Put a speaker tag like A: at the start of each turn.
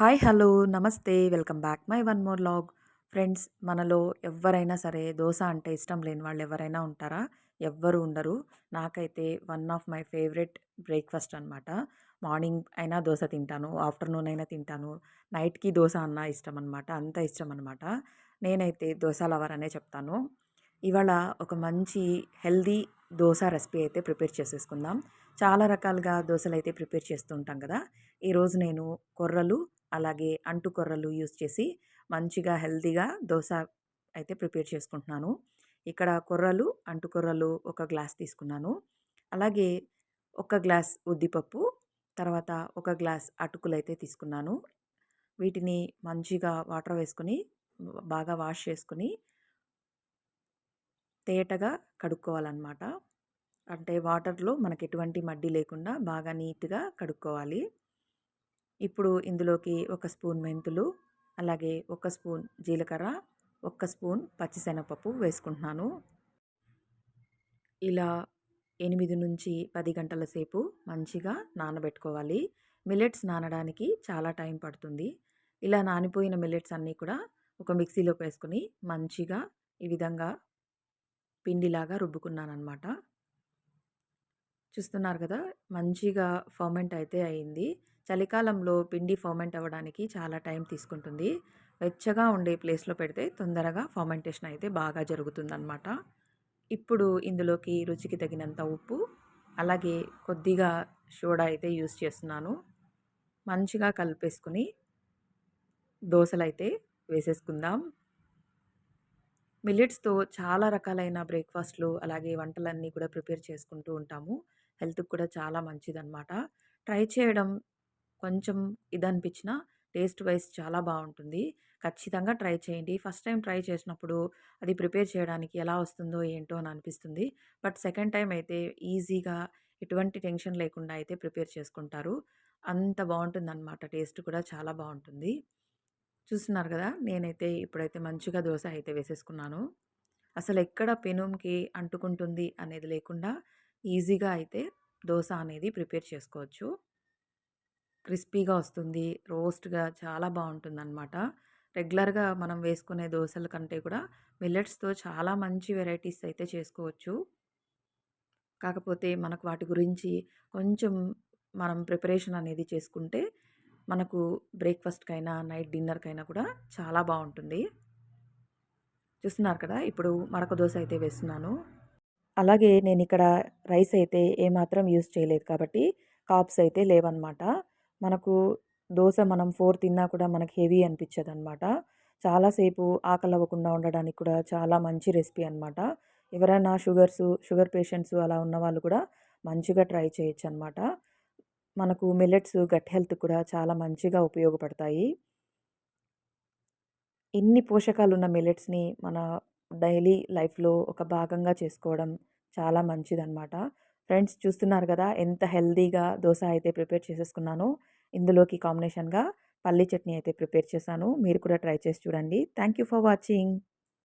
A: Hi hello నమస్తే welcome back my one more log. Friends మనలో ఎవరైనా సరే దోశ అంటే ఇష్టం లేని వాళ్ళు ఎవరైనా ఉంటారా? ఎవ్వరు ఉండరు. నాకైతే one of my favourite breakfast అనమాట మార్నింగ్ అయినా దోశ తింటాను ఆఫ్టర్నూన్ అయినా తింటాను. నైట్కి దోశ అన్న ఇష్టం అనమాట అంత ఇష్టం అనమాట నేనైతే దోశ లవర్ అనే చెప్తాను. ఇవాళ ఒక మంచి హెల్దీ దోశ రెసిపీ అయితే ప్రిపేర్ చేసేసుకుందాం. చాలా రకాలుగా దోశలు అయితే ప్రిపేర్ చేస్తూ ఉంటాం కదా! ఈరోజు నేను కొర్రలు అలాగే అంటు కొర్రలు యూస్ చేసి మంచిగా హెల్తీగా దోశ అయితే ప్రిపేర్ చేసుకుంటున్నాను. ఇక్కడ కొర్రలు అంటు కొర్రలు ఒక గ్లాస్ తీసుకున్నాను. అలాగే ఒక గ్లాస్ ఉద్దిపప్పు తర్వాత ఒక గ్లాస్ అటుకులు అయితే తీసుకున్నాను. వీటిని మంచిగా వాటర్ వేసుకొని బాగా వాష్ చేసుకుని తేటగా కడుక్కోవాలన్నమాట. అంటే వాటర్లో మనకి ఎటువంటి మడ్డి లేకుండా బాగా నీట్గా కడుక్కోవాలి. ఇప్పుడు ఇందులోకి ఒక స్పూన్ మెంతులు అలాగే ఒక స్పూన్ జీలకర్ర ఒక స్పూన్ పచ్చిశనగపప్పు వేసుకుంటున్నాను. ఇలా ఎనిమిది నుంచి పది గంటల సేపు మంచిగా నానబెట్టుకోవాలి. మిల్లెట్స్ నానడానికి చాలా టైం పడుతుంది. ఇలా నానిపోయిన మిల్లెట్స్ అన్నీ కూడా ఒక మిక్సీలో వేసుకొని మంచిగా ఈ విధంగా పిండిలాగా రుబ్బుకున్నాను అనమాట చూస్తున్నారు కదా! మంచిగా ఫర్మెంట్ అయితే అయింది. చలికాలంలో పిండి ఫర్మెంట్ అవ్వడానికి చాలా టైం తీసుకుంటుంది. వెచ్చగా ఉండే ప్లేస్లో పెడితే తొందరగా ఫర్మెంటేషన్ అయితే బాగా జరుగుతుందన్నమాట. ఇప్పుడు ఇందులోకి రుచికి తగినంత ఉప్పు అలాగే కొద్దిగా సోడా అయితే యూస్ చేస్తున్నాను. మంచిగా కలిపేసుకుని దోశలు అయితే వేసేసుకుందాం. మిల్లెట్స్తో చాలా రకాలైన బ్రేక్ఫాస్ట్లు అలాగే వంటలన్నీ కూడా ప్రిపేర్ చేసుకుంటూ ఉంటాము. హెల్త్కి కూడా చాలా మంచిదన్నమాట. ట్రై చేయడం కొంచెం ఇది అనిపించిన టేస్ట్ వైజ్ చాలా బాగుంటుంది. ఖచ్చితంగా ట్రై చేయండి. ఫస్ట్ టైం ట్రై చేసినప్పుడు అది ప్రిపేర్ చేయడానికి ఎలా వస్తుందో ఏంటో అని అనిపిస్తుంది. బట్ సెకండ్ టైం అయితే ఈజీగా ఎటువంటి టెన్షన్ లేకుండా అయితే ప్రిపేర్ చేసుకుంటారు. అంత బాగుంటుందన్నమాట. టేస్ట్ కూడా చాలా బాగుంటుంది. చూస్తున్నారు కదా! నేనైతే ఇప్పుడైతే మంచిగా దోశ అయితే వేసేసుకున్నాను. అసలు ఎక్కడ పెనుంకి అంటుకుంటుంది అనేది లేకుండా ఈజీగా అయితే దోశ అనేది ప్రిపేర్ చేసుకోవచ్చు. క్రిస్పీగా వస్తుంది రోస్ట్గా చాలా బాగుంటుంది అనమాట రెగ్యులర్గా మనం వేసుకునే దోశల కంటే కూడా మిల్లెట్స్తో చాలా మంచి వెరైటీస్ అయితే చేసుకోవచ్చు. కాకపోతే మనకు వాటి గురించి కొంచెం మనం ప్రిపరేషన్ అనేది చేసుకుంటే మనకు బ్రేక్ఫాస్ట్కైనా నైట్ డిన్నర్కైనా కూడా చాలా బాగుంటుంది. చూస్తున్నారు కదా ఇప్పుడు మరొక దోశ అయితే వేస్తున్నాను. అలాగే నేను ఇక్కడ రైస్ అయితే ఏమాత్రం యూస్ చేయలేదు కాబట్టి కాప్స్ అయితే లేవన్నమాట. మనకు దోశ మనం ఫోర్ తిన్నా కూడా మనకు హెవీ అనిపించదు అనమాట చాలాసేపు ఆకలి అవ్వకుండా ఉండడానికి కూడా చాలా మంచి రెసిపీ అనమాట ఎవరైనా షుగర్స్ షుగర్ పేషెంట్స్ అలా ఉన్న వాళ్ళు కూడా మంచిగా ట్రై చేయొచ్చు అనమాట మనకు మిల్లెట్స్ గట్ హెల్త్ కూడా చాలా మంచిగా ఉపయోగపడతాయి. ఇన్ని పోషకాలు ఉన్న మిల్లెట్స్ని మన డైలీ లైఫ్లో ఒక భాగంగా చేసుకోవడం చాలా మంచిదన్నమాట. ఫ్రెండ్స్ చూస్తున్నారు కదా ఎంత హెల్దీగా దోశ అయితే ప్రిపేర్ చేసేసుకున్నాను ఇందులోకి కాంబినేషన్గా పల్లీ చట్నీ అయితే ప్రిపేర్ చేశాను. మీరు కూడా ట్రై చేసి చూడండి. Thank you for watching